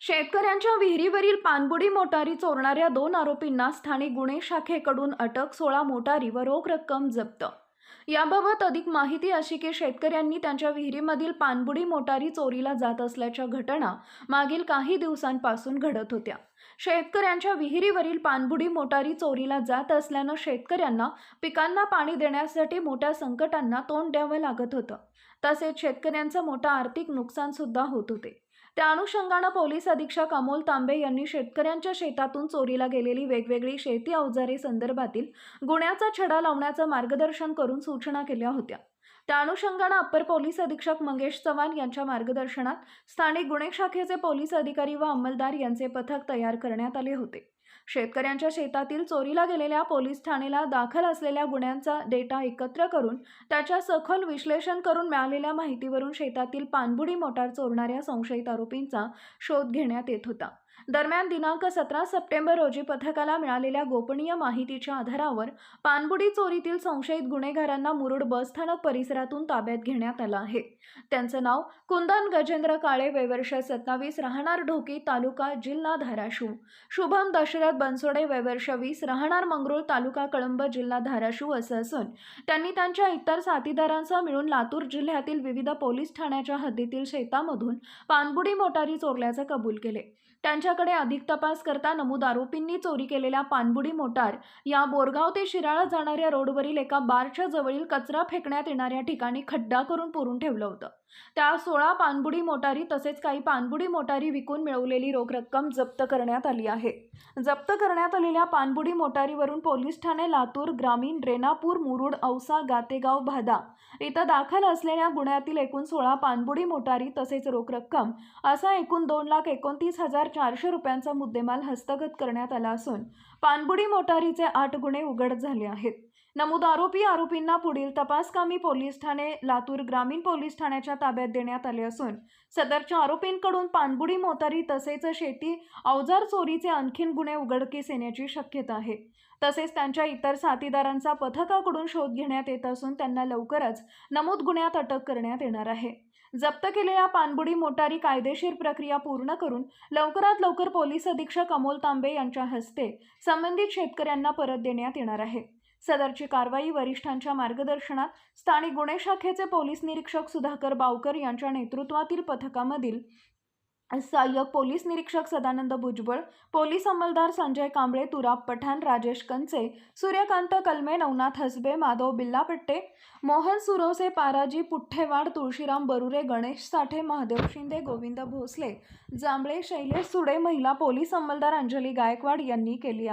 शेतकऱ्यांच्या विहिरीवरील पाणबुडी मोटारी चोरणाऱ्या दोन आरोपींना स्थानिक गुन्हे शाखेकडून अटक सोळा मोटारी व रोख रक्कम जप्त. याबाबत अधिक माहिती अशी की शेतकऱ्यांनी त्यांच्या विहिरीमधील पाणबुडी मोटारी चोरीला जात असल्याच्या घटना मागील काही दिवसांपासून घडत होत्या. शेतकऱ्यांच्या विहिरीवरील पाणबुडी मोटारी चोरीला जात असल्यानं शेतकऱ्यांना पिकांना पाणी देण्यासाठी मोठ्या संकटांना तोंड द्यावं लागत होतं. तसेच शेतकऱ्यांचं मोठं आर्थिक नुकसानसुद्धा होत होते. त्या अनुषंगानं पोलीस अधीक्षक अमोल तांबे यांनी शेतकऱ्यांच्या शेतातून चोरीला गेलेली वेगवेगळी शेती अवजारे संदर्भातील गुन्ह्याचा छडा लावण्याचं मार्गदर्शन करून सूचना केल्या होत्या. त्या अनुषंगानं अप्पर पोलीस अधीक्षक मंगेश चव्हाण यांच्या मार्गदर्शनात स्थानिक गुन्हे शाखेचे पोलीस अधिकारी व अंमलदार यांचे पथक तयार करण्यात आले होते. शेतकऱ्यांच्या शेतातील चोरीला गेलेल्या पोलीस ठाण्याला दाखल असलेल्या गुन्ह्यांचा डेटा एकत्र करून त्याच्या सखोल विश्लेषण करून मिळालेल्या माहितीवरून शेतातील पाणबुडी मोटार चोरणाऱ्या संशयित आरोपींचा शोध घेण्यात येत होता. दरम्यान दिनांक सतरा सप्टेंबर रोजी पथकाला मिळालेल्या गोपनीय माहितीच्या आधारावर पाणबुडी चोरीतील संशयित गुन्हेगारांना मुरुड बसस्थानक परिसरातून ताब्यात घेण्यात आलं आहे. त्यांचं नाव कुंदन गजेंद्र काळे वयवर्ष सत्तावीस राहणार ढोकी तालुका जिल्हा धाराशिव. शुभम दशरथ बनसोडे वयवर्ष वीस राहणार मंगरुळ तालुका कळंब जिल्हा धाराशिव असं असून त्यांनी त्यांच्या इतर साथीदारांसह मिळून लातूर जिल्ह्यातील विविध पोलीस ठाण्याच्या हद्दीतील शेतामधून पाणबुडी मोटारी चोरल्याचं कबूल केले. त्यांच्या त्यांच्याकडे अधिक तपास करता नमूद आरोपींनी चोरी केलेल्या पाणबुडी मोटार या बोरगाव ते शिराळा जाणाऱ्या रोडवरील एका बारच्या जवळील कचरा फेकण्यात येणाऱ्या ठिकाणी खड्डा करून पुरून ठेवलं होतं. त्या सोळा पाणबुडी मोटारी तसेच काही पाणबुडी मोटारी विकून मिळवलेली रोख रक्कम जप्त करण्यात आली आहे. जप्त करण्यात आलेल्या पाणबुडी मोटारीवरून पोलीस ठाणे लातूर ग्रामीण रेणापूर मुरुड औसा गातेगाव भादा इथं दाखल असलेल्या गुन्ह्यातील एकूण सोळा पाणबुडी मोटारी तसेच रोख रक्कम असा एकूण दोन लाख एकोणतीस हजार चारशे रुपयांचा मुद्देमाल हस्तगत करण्यात आला असून पाणबुडी मोटारीचे आठ गुन्हे उघड झाले आहेत. नमूद आरोपी आरोपींना पुढील तपासकामी पोलीस ठाणे लातूर ग्रामीण पोलीस ठाण्याच्या ताब्यात देण्यात आले असून सदरच्या आरोपींकडून पाणबुडी मोतारी तसेच शेती अवजार चोरीचे आणखीन गुन्हे उघडकीस येण्याची शक्यता आहे. तसेच त्यांच्या इतर साथीदारांचा पथकाकडून शोध घेण्यात येत असून त्यांना लवकरच नमूद गुन्ह्यात अटक करण्यात येणार आहे. जप्त केलेल्या पाणबुडी मोटारी कायदेशीर प्रक्रिया पूर्ण करून लवकरात लवकर पोलीस अधीक्षक अमोल तांबे यांच्या हस्ते संबंधित शेतकऱ्यांना परत देण्यात येणार आहे. सदरची कारवाई वरिष्ठांच्या मार्गदर्शनात. स्थानिक गुन्हे शाखेचे पोलीस निरीक्षक सुधाकर बावकर यांच्या नेतृत्वातील पथकामधील सहाय्यक पोलीस निरीक्षक सदानंद भुजबळ पोलीस अंमलदार संजय कांबळे तुराब पठाण राजेश कंचे सूर्यकांत कलमे नवनाथ हसबे माधव बिल्लापट्टे मोहन सुरोसे पाराजी पुठ्ठेवाड तुळशीराम बरुरे गणेश साठे महादेव शिंदे गोविंद भोसले जांभळे शैलेश सुडे महिला पोलीस अंमलदार अंजली गायकवाड यांनी केली आहे.